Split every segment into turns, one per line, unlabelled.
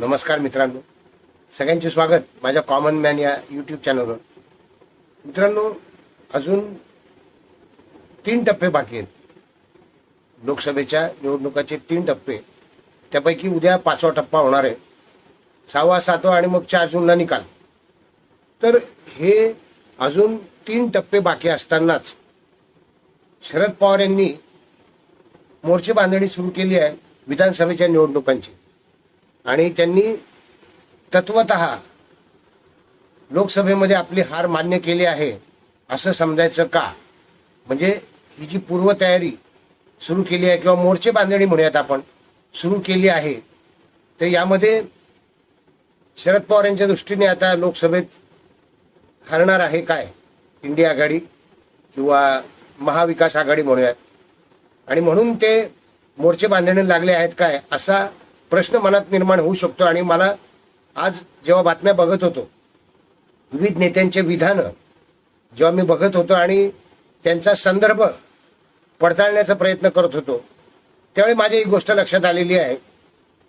नमस्कार मित्रांनो. सगळ्यांचे स्वागत माझ्या कॉमन मॅन या युट्यूब चॅनलवर मित्रांनो अजून तीन टप्पे बाकी आहेत. लोकसभेच्या निवडणुकाचे तीन टप्पे. त्यापैकी उद्या पाचवा टप्पा होणार आहे. सहावा सातवा आणि मग चार जूनला निकाल. तर हे अजून तीन टप्पे बाकी असतानाच शरद पवार यांनी मोर्चे बांधणी सुरू केली आहे विधानसभेच्या निवडणुकांची. आणि त्यांनी तत्वत लोकसभेमध्ये आपली हार मान्य केली आहे असं समजायचं का? म्हणजे ही जी पूर्वतयारी सुरू केली आहे किंवा मोर्चे बांधणी म्हणूयात आपण सुरू केली आहे तर यामध्ये शरद पवार यांच्या दृष्टीने आता लोकसभेत हरणार आहे काय? इंडिया आघाडी किंवा महाविकास आघाडी म्हणूयात. आणि म्हणून ते मोर्चे बांधणी लागले आहेत काय? असा प्रश्न मनात निर्माण होऊ शकतो आणि मला आज जेव्हा बातम्या बघत होतो विविध नेत्यांचे विधान जेव्हा मी बघत होतो आणि त्यांचा संदर्भ पडताळण्याचा प्रयत्न करत होतो त्यावेळी माझी एक गोष्ट लक्षात आलेली आहे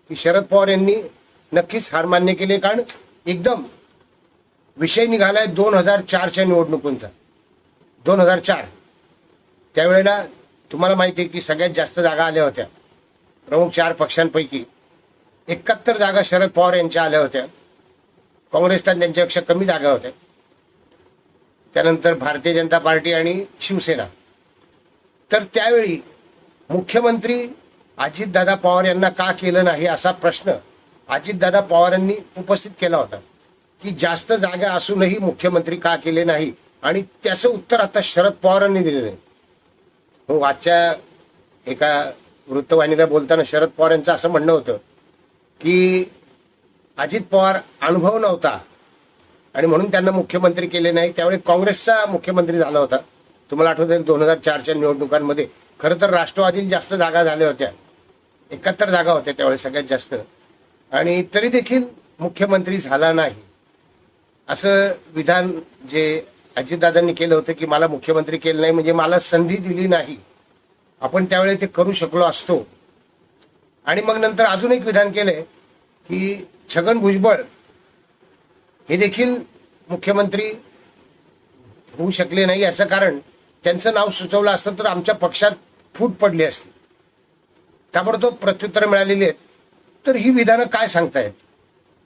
की शरद पवार यांनी नक्कीच हार मान्य केली कारण एकदम विषय निघालाय दोन हजार चारच्या निवडणुकींचा. दोन हजार चार. त्यावेळेला तुम्हाला माहिती आहे की सगळ्यात जास्त जागा आल्या होत्या. प्रमुख चार पक्षांपैकी एकाहत्तर जागा शरद पवार यांच्या आल्या होत्या. काँग्रेसला त्यांच्यापेक्षा कमी जागा होत्या. त्यानंतर भारतीय जनता पार्टी आणि शिवसेना. तर त्यावेळी मुख्यमंत्री अजितदादा पवार यांना का केलं नाही असा प्रश्न अजितदादा पवार यांनी उपस्थित केला होता. की जास्त जागा असूनही मुख्यमंत्री का केले नाही आणि त्याचं उत्तर आता शरद पवारांनी दिलेलं आहे. हो आजच्या एका वृत्तवाहिनीला बोलताना शरद पवार यांचं असं म्हणणं होतं. की अजित पवार अनुभव नव्हता. आणि म्हणून त्यांना मुख्यमंत्री केले नाही. त्यावेळी काँग्रेसचा मुख्यमंत्री झाला होता. तुम्हाला आठवत दोन हजार चारच्या निवडणुकांमध्ये खरं तर राष्ट्रवादीला जास्त जागा झाल्या होत्या. एकाहत्तर जागा होत्या त्यावेळी सगळ्यात जास्त. आणि तरी देखील मुख्यमंत्री झाला नाही. असं विधान जे अजितदादांनी केलं होतं की मला मुख्यमंत्री केलं नाही म्हणजे मला संधी दिली नाही. आपण त्यावेळी ते करू शकलो असतो. आणि मग नंतर अजून एक विधान केलंय की छगन भुजबळ हे देखील मुख्यमंत्री होऊ शकले नाही याचं कारण त्यांचं नाव सुचवलं असतं तर आमच्या पक्षात फूट पडली असती. ताबडतोब प्रत्युत्तर मिळालेली आहेत. तर ही विधानं काय सांगतायत?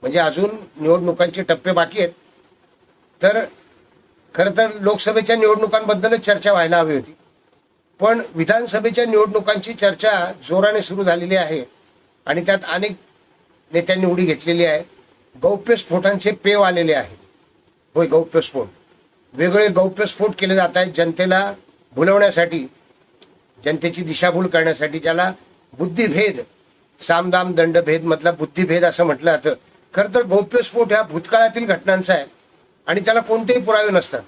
म्हणजे अजून निवडणुकांचे टप्पे बाकी आहेत. तर खरं तर लोकसभेच्या निवडणुकांबद्दलच चर्चा व्हायला हवी होती. पण विधानसभेच्या निवडणुकांची चर्चा जोराने सुरू झालेली आहे आणि त्यात अनेक नेत्यांनी उडी घेतलेली आहे. गौप्यस्फोटांचे पेव आलेले आहे. होय गौप्यस्फोट वेगळे गौप्यस्फोट केले जात आहेत जनतेला भुलवण्यासाठी जनतेची दिशाभूल करण्यासाठी ज्याला बुद्धिभेद सामदाम दंडभेद मधला बुद्धिभेद असं म्हटलं जातं. खरं तर गौप्यस्फोट ह्या भूतकाळातील घटनांचा आहे आणि त्याला कोणतेही पुरावे नसतात.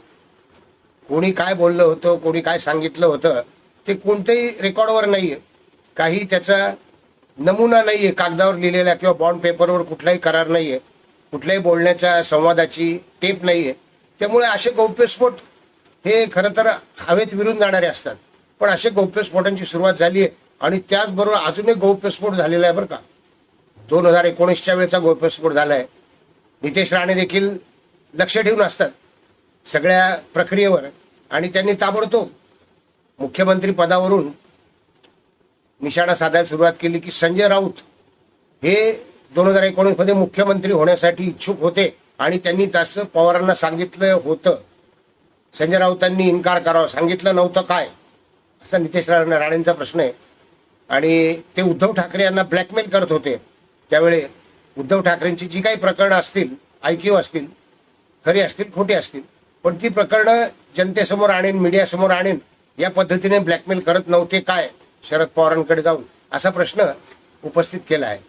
कोणी काय बोललं होतं कोणी काय सांगितलं होतं ते कोणत्याही रेकॉर्डवर नाहीये. काही त्याचा नमुना नाहीये कागदावर लिहिलेला किंवा बॉन्ड पेपरवर कुठलाही करार नाहीये. कुठल्याही बोलण्याच्या संवादाची टेप नाहीये. त्यामुळे असे गौप्यस्फोट हे खरं तर हवेत विरून जाणारे असतात. पण असे गौप्यस्फोटांची सुरुवात झाली आहे आणि त्याचबरोबर अजून एक गौप्यस्फोट झालेला आहे बरं का. दोन हजार एकोणीसच्या वेळेचा गौप्यस्फोट झालाय. नितेश राणे देखील लक्ष ठेवून असतात सगळ्या प्रक्रियेवर आणि त्यांनी ताबडतोब मुख्यमंत्री पदावरून निशाणा साधायला सुरुवात केली की संजय राऊत हे दोन हजार एकोणीसमध्ये मुख्यमंत्री होण्यासाठी इच्छुक होते आणि त्यांनी तसं पवारांना सांगितलं होतं. संजय राऊतांनी इन्कार करावा. सांगितलं नव्हतं काय? असा नितेश राणेंचा प्रश्न आहे. आणि ते उद्धव ठाकरे यांना ब्लॅकमेल करत होते. त्यावेळी उद्धव ठाकरेंची जी काही प्रकरणं असतील ऐकीव असतील खरी असतील खोटी असतील पण ती प्रकरणं जनतेसमोर आणेन मीडियासमोर आणेन या पद्धतीने ब्लॅकमेल करत नव्हते काय? शरद पवारांकडे जाऊन. असा प्रश्न उपस्थित केला आहे.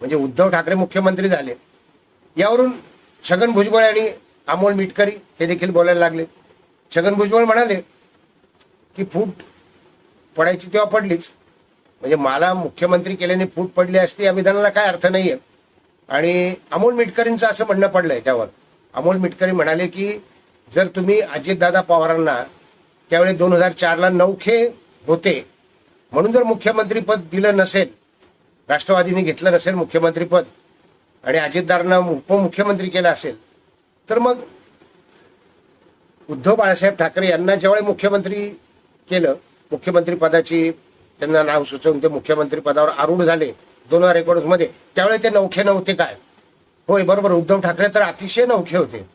म्हणजे उद्धव ठाकरे मुख्यमंत्री झाले. यावरून छगन भुजबळ आणि अमोल मिटकरी हे देखील बोलायला लागले. छगन भुजबळ म्हणाले की फूट पडायची तेव्हा पडलीच. म्हणजे मला मुख्यमंत्री केल्याने फूट पडली असती या विधानाला काय अर्थ नाहीये. आणि अमोल मिटकरींचं असं म्हणणं पडलंय त्यावर. अमोल मिटकरी म्हणाले की जर तुम्ही अजितदादा पवारांना त्यावेळी दोन हजार चारला नौखे होते. म्हणून जर मुख्यमंत्रीपद दिलं नसेल राष्ट्रवादीने घेतलं नसेल मुख्यमंत्रीपद आणि अजितदारांना उपमुख्यमंत्री केला असेल तर मग उद्धव बाळासाहेब ठाकरे यांना ज्यावेळी मुख्यमंत्री केलं मुख्यमंत्री पदाची त्यांना नाव सुचवून ते मुख्यमंत्री पदावर आरूढ झाले दोन हजार एकोणीसमध्ये त्यावेळी ते नौखे नव्हते काय? होय बरोबर. उद्धव ठाकरे तर अतिशय नौखे होते.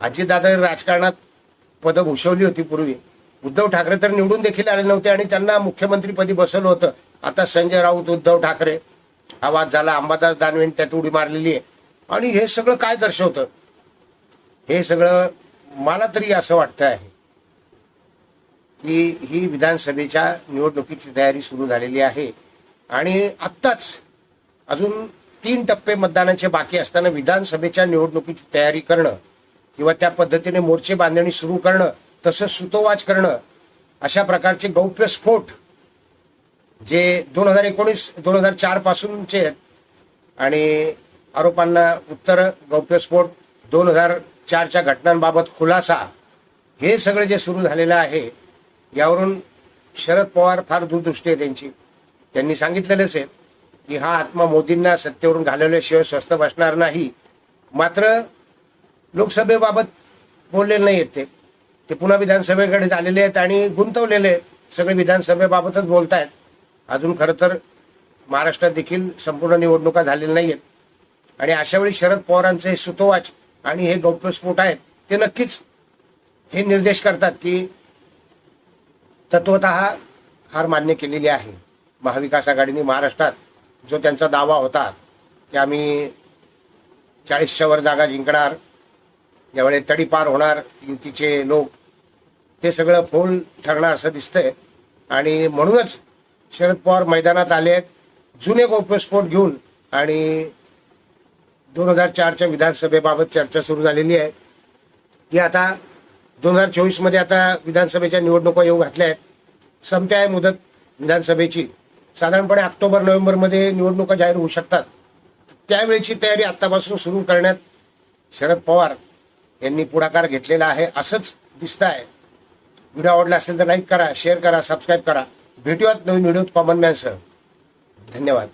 अजितदादा राजकारणात पदं भूषवली होती पूर्वी. उद्धव ठाकरे तर निवडून देखील आले नव्हते आणि त्यांना मुख्यमंत्रीपदी बसवलं होतं. आता संजय राऊत उद्धव ठाकरे आवाज झाला अंबादास दानवेंनी त्यात उडी मारलेली आहे. आणि हे सगळं काय दर्शवतं? हे सगळं मला तरी असं वाटतं आहे की ही विधानसभेच्या निवडणुकीची तयारी सुरू झालेली आहे. आणि आत्ताच अजून तीन टप्पे मतदानाचे बाकी असताना विधानसभेच्या निवडणुकीची तयारी करणं किंवा त्या पद्धतीने मोर्चे बांधणी सुरू करणं तसंच सुतोवाच करणं अशा प्रकारचे गौप्यस्फोट जे दोन हजार एकोणीस दोन हजार चार पासूनचे आहेत. आणि आरोपांना उत्तर गौप्यस्फोट दोन हजार चारच्या घटनांबाबत खुलासा हे सगळं जे सुरू झालेलं आहे यावरून शरद पवार फार दूरदृष्टी आहे त्यांची. त्यांनी सांगितलेलंच आहे की हा आत्मा मोदींना सत्तेवरून घालवल्याशिवाय स्वस्त बसणार नाही. मात्र लोकसभेबाबत बोललेले नाही आहेत ते. ते पुन्हा विधानसभेकडे झालेले आहेत आणि गुंतवलेले आहेत. सगळे विधानसभेबाबतच बोलतायत. अजून खरं तर महाराष्ट्रात देखील संपूर्ण निवडणुका झालेल्या आहेत आणि अशा वेळी शरद पवारांचे सुतोवाच आणि हे गौप्यस्फोट आहेत ते नक्कीच हे निर्देश करतात की तत्वत हार मान्य केलेली आहे. महाविकास आघाडीने महाराष्ट्रात जो त्यांचा दावा होता की आम्ही चाळीसच्या वर जागा जिंकणार यावेळी तडीपार होणार युतीचे लोक. ते सगळं फोल ठरणार असं दिसतंय. आणि म्हणूनच शरद पवार मैदानात आले आहेत. जुने गोप्यस्फोट घेऊन आणि दोन हजार चारच्या विधानसभेबाबत चर्चा सुरू झालेली आहे. ती आता दोन हजार चोवीसमध्ये आता विधानसभेच्या निवडणुका येऊ घातल्या आहेत. संपते आहे मुदत विधानसभेची. साधारणपणे ऑक्टोबर नोव्हेंबरमध्ये निवडणुका जाहीर होऊ शकतात. त्यावेळेची तयारी आतापासून सुरू करण्यात शरद पवार यांनी पुढाकार घेतलेला आहे असंच दिसत आहे व्हिडिओ आवडला असेल तर लाईक करा शेअर करा सबस्क्राईब करा. भेटूयात नवीन व्हिडिओत कॉमन मॅनसह धन्यवाद.